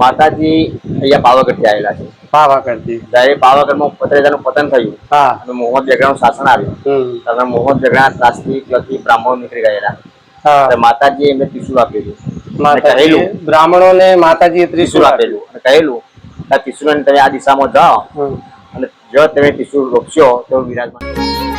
માતાજી અહીંયા પાવાગઢથી આવેલા છે. પાવાગઢથી? જ્યારે પાવાગઢમાં પત્રેજાનું પતન થયું હા. અને મોહમ્મદ શાસન આવ્યું ત્યારે મોહમ્મદ બેગડા ત્રાસથી ક્લબથી બ્રાહ્મણો નીકળી ગયેલા. માતાજીએ એમને ત્રિશુલ આપેલું અને કહેલું બ્રાહ્મણોને માતાજીએ ત્રિશુલ ત્રિશુલ આપેલું અને કહેલું આ ત્રિશુલને તમે આ દિશામાં જાઓ અને જો તમે ત્રિશુલ રોપશો તો વિરાજમાન.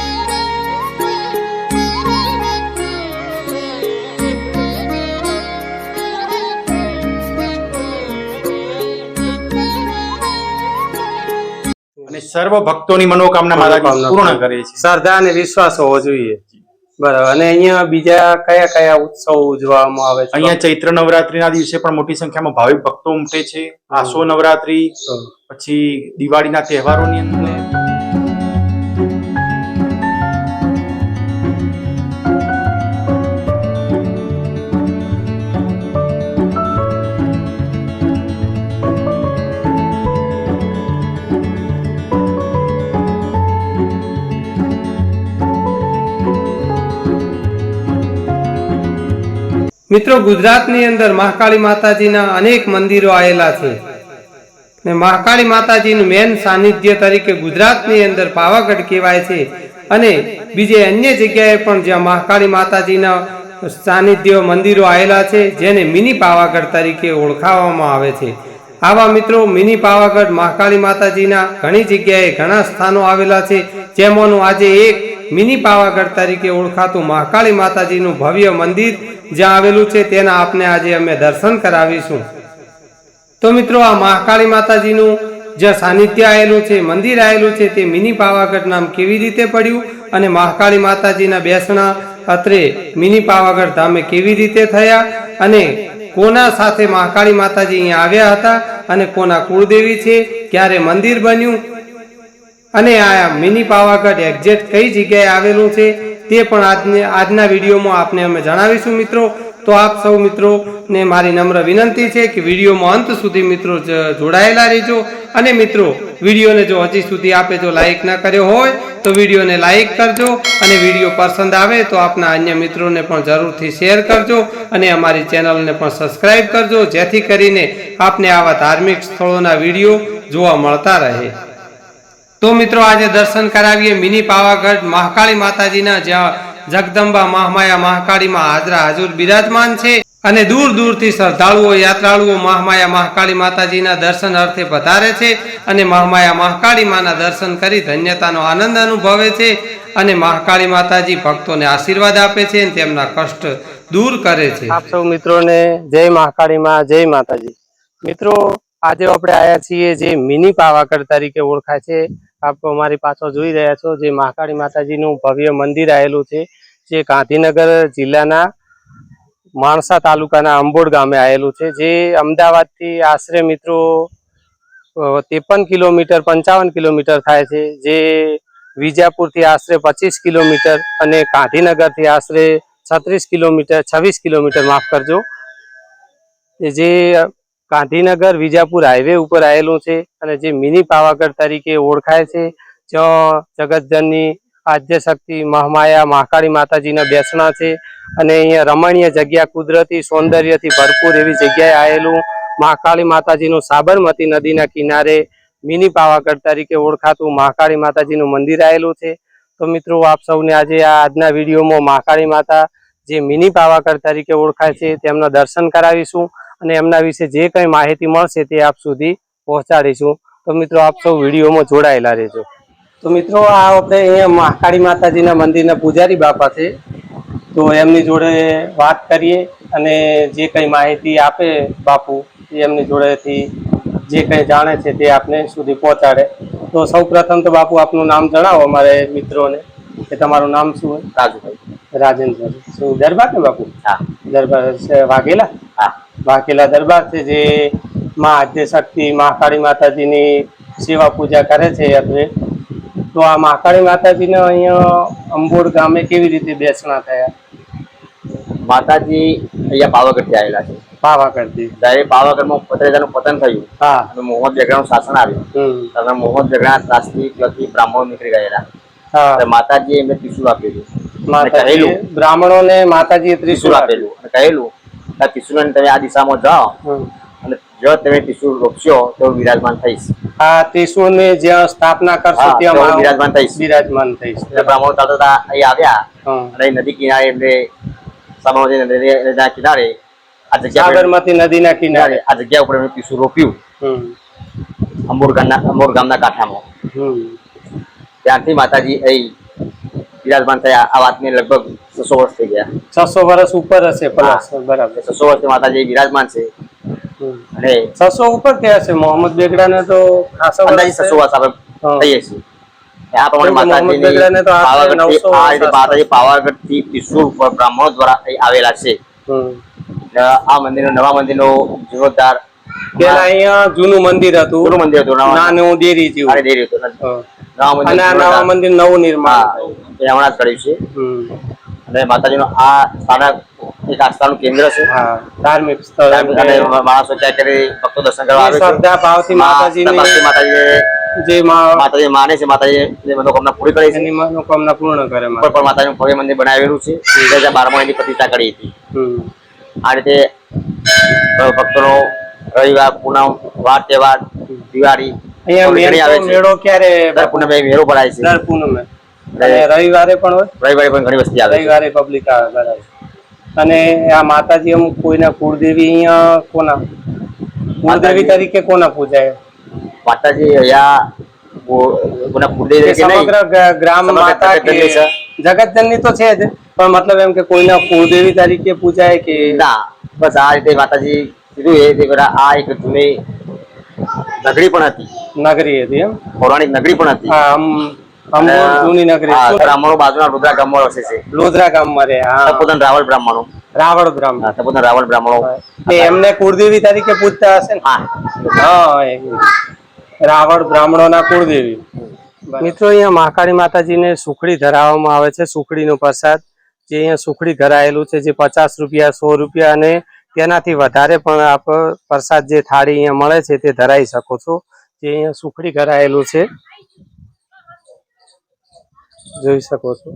અને સર્વ ભક્તોની મનોકામના માતાજી પૂર્ણ કરે છે શ્રદ્ધા અને વિશ્વાસ હોવો જોઈએ. બરાબર. અને અહીંયા બીજા કયા કયા ઉત્સવ ઉજવવામાં આવે છે? અહીંયા ચૈત્ર નવરાત્રીના દિવસે પણ મોટી સંખ્યામાં ભાવિક ભક્તો ઉમટે છે. આસો નવરાત્રી પછી દિવાળીના તહેવારોની અંદર મિત્રો, ગુજરાતની અંદર મહાકાળી માતાજીના અનેક મંદિરો આવેલા છે. ને મહાકાળી માતાજીનું મેન સાનિધ્ય તરીકે ગુજરાતની અંદર પાવાગઢ કહેવાય છે. અને બીજે અન્ય જગ્યાએ પણ જ્યાં મહાકાળી માતાજીના સાનિધ્ય મંદિરો આવેલા છે, જેને મિની પાવાગઢ તરીકે ઓળખાવવામાં આવે છે. આવા મિત્રો, મિની પાવાગઢ મહાકાળી માતાજીના ઘણી જગ્યાએ ઘણા સ્થાનો આવેલા છે, જેમાંનું આજે એક મિની પાવાગઢ તરીકે ઓળખાતું મહાકાળી માતાજીનું ભવ્ય મંદિર જ્યાં આવેલું છે તેના આપને આજે અમે દર્શન કરાવીશું. તો મિત્રો, આ મહાકાળી માતાજીનું જ્યાં સાનિધ્ય આવેલું છે, મંદિર આવેલું છે, તે મિની પાવાગઢ નામ કેવી રીતે પડ્યું અને મહાકાળી માતાજીના બેસણા અત્રે મિની પાવાગઢ ધામે કેવી રીતે થયા અને કોના સાથે મહાકાળી માતાજી અહીંયા આવ્યા હતા અને કોના કુળદેવી છે, ક્યારે મંદિર બન્યું અને આ મિની પાવાગઢ એક્ઝેક્ટ કઈ જગ્યાએ આવેલું છે તે પણ આજને આજના વિડીયોમાં આપને અમે જણાવીશું મિત્રો. તો આપ સૌ મિત્રોને મારી નમ્ર વિનંતી છે કે વિડીયોમાં અંત સુધી મિત્રો જોડાયેલા રહેજો. અને મિત્રો, વિડીયોને જો હજી સુધી આપે જો લાઈક ના કર્યો હોય, તો વિડીયોને લાઈક કરજો. અને વીડિયો પસંદ આવે તો આપના અન્ય મિત્રોને પણ જરૂરથી શેર કરજો. અને અમારી ચેનલને પણ સબસ્ક્રાઈબ કરજો. જેથી કરીને આપને આવા ધાર્મિક સ્થળોના વીડિયો જોવા મળતા રહે. તો મિત્રો આજે દર્શન કરાવીએ. મિની પાવાગઢ મહાકાળી માતાજીના જ્યાં જગદંબા મહામાયા મહાકાળીમાં હાજરા હાજર બિરાજમાન છે. અને દૂર દૂરથી શ્રદ્ધાળુઓ, યાત્રાળુઓ મહામાયા મહાકાળી માતાજીના દર્શન અર્થે પધારે છે અને મહામાયા મહાકાળી માના દર્શન કરી ધન્યતાનો આનંદ અનુભવે છે અને મહાકાળી માતાજી ભક્તોને આશીર્વાદ આપે છે અને તેમના કષ્ટ દૂર કરે છે. આપ સૌ મિત્રોને જય મહાકાળી માં જય માતાજી. મિત્રો, આજે આપણે આયા છીએ જે મિની પાવાગઢ તરીકે ઓળખાય છે. આપ અમારી પાછળ જોઈ રહ્યા છો જે મહાકાળી માતાજીનું ભવ્ય મંદિર આવેલું છે, જે ગાંધીનગર જિલ્લાના માણસા તાલુકાના અંબોડ ગામે આવેલું છે, જે અમદાવાદથી આશરે મિત્રો ત્રેપન કિલોમીટર, પંચાવન કિલોમીટર થાય છે, જે વિજાપુરથી આશરે પચીસ કિલોમીટર અને ગાંધીનગરથી આશરે છત્રીસ કિલોમીટર, છવ્વીસ કિલોમીટર માફ કરજો. જે ગાંધીનગર વિજાપુર હાઈવે ઉપર આવેલું છે અને જે મિની પાવાગઢ તરીકે ઓળખાય છે, જ્યાં જગતજનની આદ્ય શક્તિ મહામાયા મહાકાળી માતાજીના બેસણા છે અને અહીંયા રમણીય જગ્યા કુદરતી સૌંદર્યથી ભરપૂર એવી જગ્યાએ આવેલું મહાકાળી માતાજીનું સાબરમતી નદીના કિનારે મિની પાવાગઢ તરીકે ઓળખાતું મહાકાળી માતાજીનું મંદિર આવેલું છે. તો મિત્રો, આપ સૌને આજે આ આજના વિડીયોમાં મહાકાળી માતા જે મિની પાવાગઢ તરીકે ઓળખાય છે તેમના દર્શન કરાવીશું. અને એમના વિશે જે કંઈ માહિતી મળશે તે આપ સુધી પહોંચાડીશું. તો મિત્રો આપ સૌ વિડીયોમાં જોડાયેલા રહેજો. તો મિત્રો આ આપણે અહીંયા મહાકાળી માતાજીના મંદિરના પૂજારી બાપા છે. તો એમની જોડે વાત કરીએ અને જે કંઈ માહિતી આપે બાપુ એ એમની જોડેથી જે કંઈ જાણે છે તે આપને સુધી પહોંચાડે. તો સૌ પ્રથમ તો બાપુ આપનું નામ જણાવો અમારે મિત્રોને કે તમારું નામ શું હોય? રાજુભાઈ. રાજેન્દ્ર શું દરબાર ને બાપુ? હા. દરબાર વાઘેલા? હા દરબાર છે જે માં આદ્ય શક્તિ મહાકાળી માતાજીની સેવા પૂજા કરે છે આપણે તો આ મહાકાળી માતાજીને અહીંયા અંબોડ ગામે કેવી રીતે બેસણા થયા? માતાજી અહીંયા પાવાગઢથી આવેલા છે. પાવાગઢથી. જ્યારે પાવાગઢમાં પત્રેજાનું પતન થયું હા. અને મોહમ્મદ બેગડાનું શાસન આવ્યું ત્યારે મોહમ્મદ બેગડા ત્રાસથી ક્લબથી બ્રાહ્મણો નીકળી ગયેલા. માતાજીએ એમને ત્રિશુલ આપેલું. કહેલું. બ્રાહ્મણોને માતાજીએ ત્રિશુલ આપેલું. અને કહેલું આ ત્રિશુલને તમે આ દિશામાં જાઓ અને જો તમે ત્રિશુળ રોપશો તો વિરાજમાન થઈશ. આ ત્રિશુળની જ્યાં સ્થાપના કરશો ત્યાં વિરાજમાન થઈશ. વિરાજમાન થઈશ. બ્રાહ્મણો ચાલતા અહીં આવ્યા અને નદી કિનારે એમને સાબરમતી નદીના કિનારે આ જગ્યા સાગરમાંથી નદીના કિનારે. આ જગ્યા ઉપર એમણે ત્રિશુળ રોપ્યું. અંબોર ગામના અંબોર ગામના કાંઠામાં. ત્યાંથી ત્યારથી માતાજી અહીં વિરાજમાન થયા. આ વાતને લગભગ છસો વર્ષ થઈ ગયા. છસો વર્ષ ઉપર હશે પ્લસ બરાબર. છસો વર્ષથી માતાજી વિરાજમાન છે. અને છસો ઉપર કે હશે મોહમ્મદ બેગડા ને તો ખાસો અંદાજે છસો વર્ષ આપણે. થઈએ છીએ. આ પ્રમાણે કેમ કે મોહમ્મદ બેગડાને તો આશરે માતાજીની 900 પાવાગઢથી આ રીતે વર્ષ. માતાજી પાવાગઢથી ત્રિશુળ ઉપર બ્રાહ્મણો દ્વારા આવેલા છે. આ મંદિર નવા મંદિરનો જીર્ણોદ્ધાર પેલા અહીંયા જૂનું મંદિર હતું. જૂનું મંદિર હતું નવા નાનું ડેરી જેવું અરે દેરી હતું નવા મંદિર નવા. મંદિર નિર્માણ હમણાં કર્યું છે. અને માતાજીનો આ સ્થાનક એક આસ્થાનું કેન્દ્ર છે. ધાર્મિક સ્થળ અને માણસો ત્યાં કરી ભક્તો દર્શન કરવા આવે છે. શ્રદ્ધા ભાવથી માતાજીની માતાજી માતાજી જે માતાજી માને છે માતાજી મનોકામના પૂરી કરી છે. મનોકામના પૂર્ણ કરે પણ પણ માતાજીનું ભવ્ય મંદિર બનાવેલું છે. હજાર બારમાં એની પ્રતિષ્ઠા કરી હતી. આ રીતે ભક્તો ભક્તોનો રવિવાર પૂનમ વાર તહેવાર દિવાળી અહીંયા આવે છે. મેળો ક્યારે દર પૂનમે મેળો ભરાય છે. દર પૂનમે. અને રવિવારે પણ હોય? રવિવારે પણ ઘણી વસ્તી આવે રવિવારે પબ્લિક આવે બરાબર. અને આ માતાજી અમુક કોઈના કુળદેવી અહીંયા કોના? કુળદેવી તરીકે કોના પૂજાય? માતાજી અહીંયા કોના કુળદેવી કે કે નહીં. સમગ્ર ગ્રામ માતા કે જગતજનની તો છે જ પણ મતલબ એમ કે કોઈના કુળદેવી તરીકે પૂજાય કે? ના બસ આ રીતે માતાજી કીધું એ રીતે બધા આ એક જૂની નગરી પણ હતી. નગરી હતી એમ? પૌરાણિક નગરી પણ હતી. આમ રાવળ બ્રાહ્મણો. રાવળ બ્રાહ્મણ. હા, તપોધન રાવળ બ્રાહ્મણો. તે એમને કુળદેવી તરીકે પૂજતા હશે ને? કુળદેવી. મિત્રો અહીંયા મહાકાળી માતાજીને સુખડી ધરાવવામાં આવે છે સુખડીનો પ્રસાદ. જે અહીંયા સુખડી ધરાયેલું છે જે પચાસ રૂપિયા સો રૂપિયા અને તેનાથી વધારે પણ આપ પ્રસાદ જે થાળી અહીંયા મળે છે તે ધરાઈ શકો છો. જે અહીંયા સુખડી ધરાયેલું છે. જોઈ શકો છો.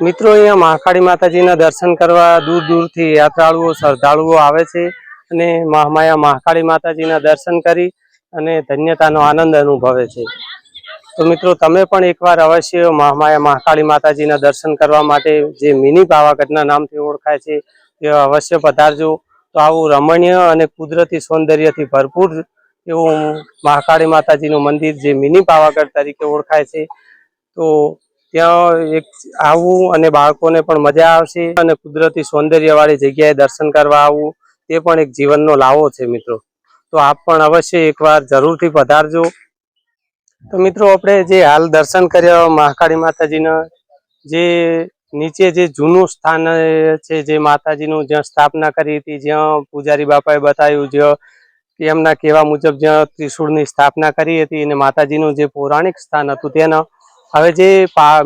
મિત્રો, અહીંયા મહાકાળી માતાજીના દર્શન કરવા દૂર દૂરથી યાત્રાળુઓ, શ્રદ્ધાળુઓ આવે છે અને મહામાયા મહાકાળી માતાજીના દર્શન કરી અને ધન્યતાનો આનંદ અનુભવે છે. તો મિત્રો, તમે પણ એકવાર અવશ્ય મહામાયા મહાકાળી માતાજીના દર્શન કરવા માટે જે મિની પાવાગઢના નામથી ઓળખાય છે, તે અવશ્ય પધારજો. તો આવું રમણીય અને કુદરતી સૌંદર્યથી ભરપૂર એવું મહાકાળી માતાજીનું મંદિર જે મિની પાવાગઢ તરીકે ઓળખાય છે. તો ત્યાં એક આવવું અને બાળકોને પણ મજા આવશે અને કુદરતી સૌંદર્યવાળી જગ્યાએ દર્શન કરવા આવવું તે પણ એક જીવનનો લાવો છે મિત્રો. તો આપ પણ અવશ્ય એકવાર જરૂરથી પધારજો. તો મિત્રો આપણે જે હાલ દર્શન કર્યા મહાકાળી માતાજીના, જે નીચે જે જૂનું સ્થાન છે, જે માતાજીનું જ્યાં સ્થાપના કરી હતી, જ્યાં પૂજારી બાપાએ બતાવ્યું, જ્યાં કે એમના કહેવા મુજબ જ્યાં ત્રિશુળની સ્થાપના કરી હતી અને માતાજીનું જે પૌરાણિક સ્થાન હતું તેના હવે જે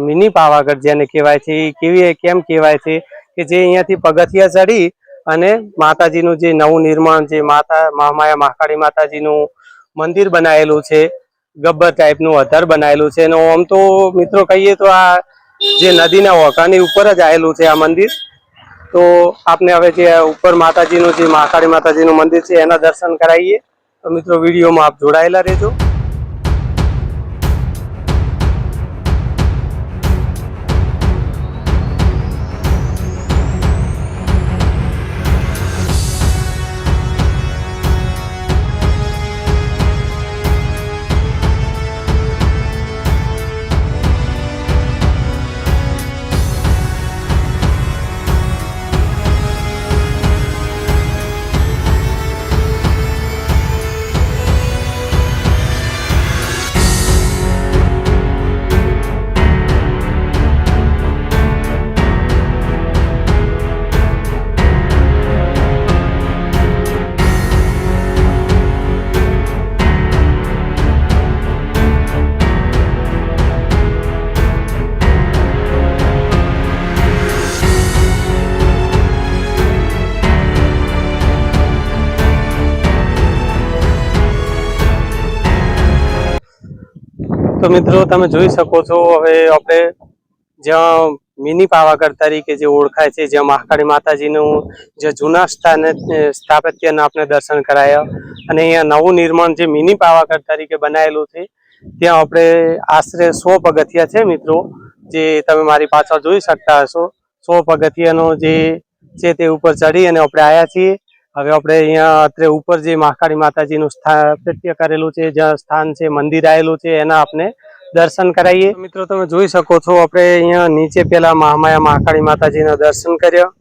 મિની પાવાગઢ જેને કહેવાય છે, એ કેવી, કેમ કહેવાય છે કે જે અહીંયાથી પગથિયા ચડી અને માતાજીનું જે નવું નિર્માણ જે માતા, મહામાયા મહાકાળી માતાજીનું મંદિર બનાવેલું છે, ગબ્બર ટાઈપનું અધર બનાવેલું છે અને આમ તો મિત્રો કહીએ તો આ જે નદીના ઓકાની ઉપર જ આવેલું છે આ મંદિર. તો આપને હવે જે ઉપર માતાજીનું, જે મહાકાળી માતાજીનું મંદિર છે, એના દર્શન કરાવીએ. તો મિત્રો, વિડીયોમાં આપ જોડાયેલા રહેજો. તો મિત્રો તમે જોઈ શકો છો, હવે આપણે જ્યાં મિની પાવાગઢ તરીકે જે ઓળખાય છે, જ્યાં મહાકાળી માતાજીનું જે જૂના સ્થાન સ્થાપત્યના આપણે દર્શન કરાયા. અને અહીંયા નવું નિર્માણ જે મિની પાવાગઢ તરીકે બનાવેલું છે, ત્યાં આપણે આશરે સો પગથિયા છે મિત્રો, જે તમે મારી પાછળ જોઈ શકતા હશો. સો પગથિયાનો જે છે તે ઉપર ચડી અને આપણે આવ્યા છીએ. હવે આપણે અહીંયા અત્રે ઉપર જે મહાકાળી માતાજીનું સ્થાપત્ય કરેલું છે, જ્યાં સ્થાન છે, મંદિર આવેલું છે, એના આપણે દર્શન કરાવીએ. મિત્રો તમે જોઈ શકો છો, આપણે અહીંયા નીચે પેલા મહામાયા મહાકાળી માતાજીના દર્શન કર્યા.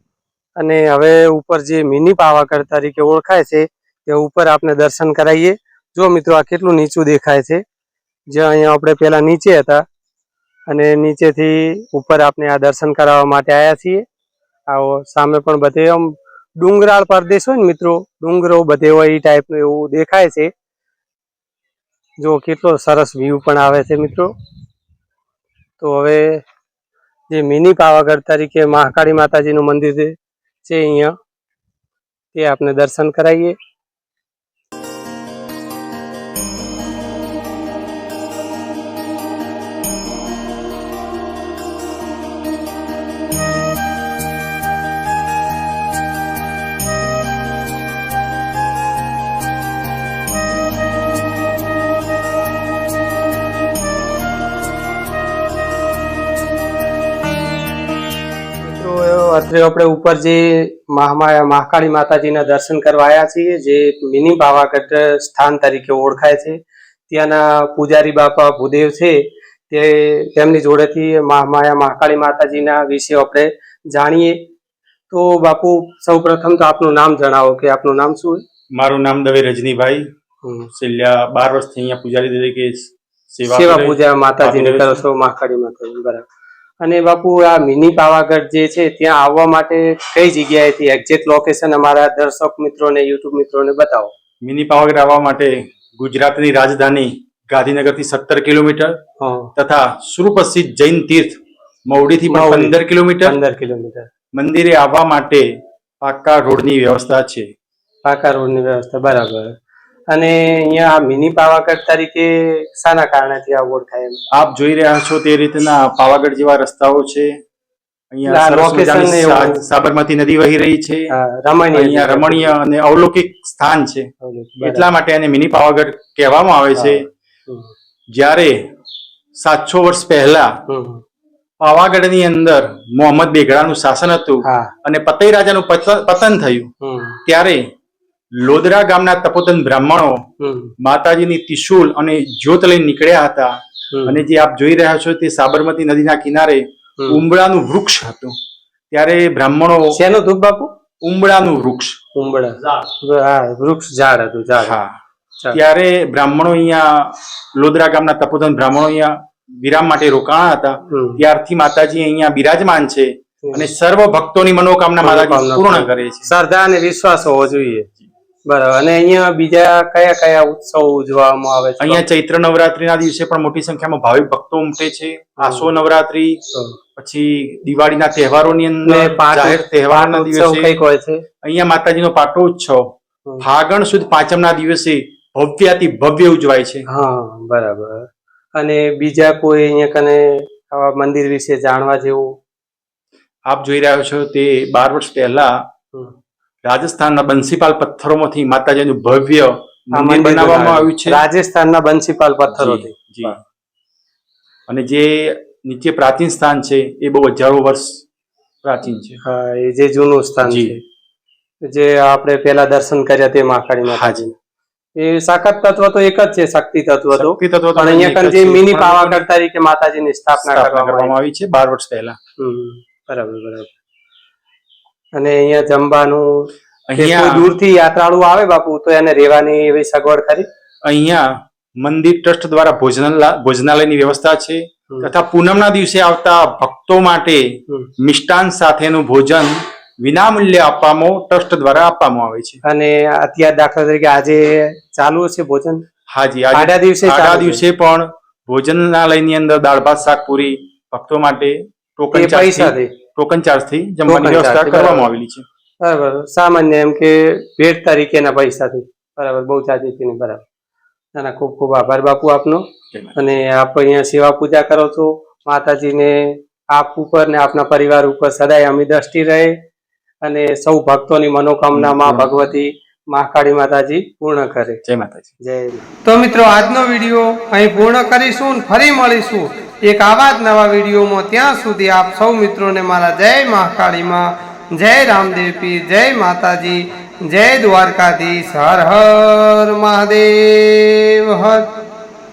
અને હવે ઉપર જે મિની પાવાગઢ તરીકે ઓળખાય છે, તે ઉપર આપણે દર્શન કરાવીએ. જો મિત્રો આ કેટલું નીચું દેખાય છે, જ્યાં અહીંયા આપણે પેલા નીચે હતા. અને નીચેથી ઉપર આપણે આ દર્શન કરાવવા માટે આવ્યા છીએ. આવો સામે પણ બધે આમ ડુંગરાળ પ્રદેશ હોય ને મિત્રો, ડુંગરો બધે હોય એ ટાઈપનું એવું દેખાય છે. જો કેટલો સરસ વ્યૂ પણ આવે છે મિત્રો. તો હવે જે મિની પાવાગઢ તરીકે મહાકાળી માતાજીનું મંદિર છે અહીંયા, તે આપણે દર્શન કરાવીએ. મિત્રો આપણે ઉપર જે મહામાયા મહાકાળી માતાજીના દર્શન કરવા આવ્યા છીએ જે મિની પાવાગઢ સ્થાન તરીકે ઓળખાય છે. ત્યાંના પૂજારી બાપા ભૂદેવ છે તે તેમની જોડેથી મહામાયા મહાકાળી માતાજીના વિશે આપણે જાણીએ. તો બાપુ સૌ પ્રથમ તો આપનું નામ જણાવો કે આપનું નામ શું મારું નામ દવે રજનીભાઈ. છેલ્લા બાર વર્ષથી અહીંયા પૂજારી તરીકે સેવા પૂજા માતાજીની કરો છો મહાકાળી માતાજી બરાબર. અને બાપુ આ મિની પાવાગઢ જે છે ત્યાં આવવા માટે કઈ જગ્યાએથી એક્ઝેક્ટ લોકેશન અમારા દર્શક મિત્રોને યુટ્યુબ મિત્રોને બતાવો? મિની પાવાગઢ આવવા માટે ગુજરાતની રાજધાની ગાંધીનગરથી સત્તર કિલોમીટર તથા સુપ્રસિદ્ધ જૈન તીર્થ મવડીથી પંદર કિલોમીટર. પંદર કિલોમીટર. મંદિરે આવવા માટે પાકા રોડની વ્યવસ્થા છે. પાકા રોડની વ્યવસ્થા બરાબર. અને અહીંયા મિની પાવાગઢ તરીકે શાના કારણેથી આ ઓળખાય એમ. આપ જોઈ રહ્યા છો તે રીતના પાવાગઢ જેવા રસ્તાઓ છે. અહીંયા ને સાબરમતી નદી વહી રહી છે. રમણીય અહીંયા રમણીય અને અવલૌકિક સ્થાન છે. એટલા માટે એને મિની પાવાગઢ કહેવામાં આવે છે. જ્યારે સાતસો વર્ષ પહેલા પાવાગઢ પાવાગઢની અંદર મોહમ્મદ બેગડાનું શાસન હતું અને પતઈ રાજાનું પત- પતન થયું. ત્યારે લોદરા ગામના તપોતન બ્રાહ્મણો માતાજીની ત્રિશુલ અને જ્યોત લઈને નીકળ્યા હતા. અને જે આપ જોઈ રહ્યા છો તે સાબરમતી નદીના કિનારે ઉમળાનું ઉંબળાનું વૃક્ષ હતું. ત્યારે બ્રાહ્મણો શેનું ધૂપ બાપુ? ઉમળાનું વૃક્ષ. ઉમળા. વૃક્ષ ઝાડ હતું ઝાડ. હા. ત્યારે બ્રાહ્મણો અહીંયા લોદરા ગામના તપોતન બ્રાહ્મણો અહીંયા વિરામ માટે રોકાણા હતા. ત્યારથી માતાજી અહીંયા બિરાજમાન છે અને સર્વ ભક્તોની મનોકામના માતાજી પૂર્ણ. કરે છે. શ્રદ્ધા અને વિશ્વાસ હોવો જોઈએ. બરાબર. અને અહીંયા બીજા કયા કયા ઉત્સવ ઉજવવામાં આવે છે? અહીંયા ચૈત્ર નવરાત્રીના દિવસે પણ મોટી સંખ્યામાં ભાવિક ભક્તો ઉમટે છે. આસો નવરાત્રી પછી દિવાળીના તહેવારોની અંદર જાહેર તહેવારના દિવસે કંઈક હોય છે? અહીંયા માતાજીનો પાટો ઉત્સવ ફાગણ સુદ પાંચમના દિવસે ભવ્યાતિ ભવ્ય ઉજવાય છે. હા બરાબર. અને બીજા કોઈ અહીંયા કને આવા મંદિર વિશે જાણવા જેવું? આપ જોઈ રહ્યા છો તે બાર વર્ષ પહેલા. રાજસ્થાનના બંસીપાલ પથ્થરોમાંથી માતાજીનું ભવ્ય મંદિર બનાવવામાં આવ્યું છે. રાજસ્થાનના બંસીપાલ પથ્થરોથી. જી. અને જે નીચે પ્રાચીન સ્થાન છે એ બહુ હજારો વર્ષ પ્રાચીન છે. હા એ જે જૂનું સ્થાન છે જે આપણે પેલા દર્શન કર્યા તે મહાકાળી માતાજી. એ સાકત તત્વ તો એક જ છે શક્તિ તત્વ તો. શક્તિ તત્વ પણ અહીંયા જે મિની પાવાગઢ તરીકે માતાજીની સ્થાપના કરવામાં આવી છે બાર વર્ષ પહેલા. બરાબર બરાબર. અને અહીંયા જમવાનું અહીંયા દૂરથી યાત્રાળુ આવે બાપુ તો એને રહેવાની એવી સગવડ ખરી? અહીંયા મંદિર ટ્રસ્ટ દ્વારા ભોજનાલય ભોજનાલયની વ્યવસ્થા છે. તથા પૂનમના દિવસે આવતા ભક્તો માટે. મિષ્ટાન સાથેનું ભોજન વિનામૂલ્ય આપવામાં ટ્રસ્ટ દ્વારા આપવામાં આવે છે. અને અત્યારે દાખલા તરીકે આજે ચાલુ છે ભોજન? હાજી આડા દિવસે આડા દિવસે પણ ભોજનાલયની અંદર દાળ ભાત શાક પૂરી ભક્તો માટે ટોકન સાથે પૈસાથી ટોકન ચાર્જથી જમવાની વ્યવસ્થા કરવામાં આવેલી છે. બરાબર. સામાન્ય એમ કે ભેટ તરીકેના પૈસાથી. બરાબર બહુ જાતિથી ને બરાબર. ના ના ખૂબ ખૂબ આભાર બાપુ આપનો. અને આપ અહીંયા સેવા પૂજા કરો છો. માતાજીને આપ ઉપર ને આપના પરિવાર ઉપર સદાય અમી દ્રષ્ટિ રહે. અને સૌ ભક્તોની મનોકામના માં ભગવતી મહાકાળી માતાજી પૂર્ણ કરે. જય માતાજી. જય તો મિત્રો આજનો વીડિયો અહીં પૂર્ણ કરીશું ફરી મળીશું. એક આવા જ નવા વિડીયોમાં ત્યાં સુધી આપ સૌ મિત્રોને મારા જય મહાકાળીમાં, જય રામદેવપી જય માતાજી, જય દ્વારકાધીશ, હર હર મહાદેવ, હર.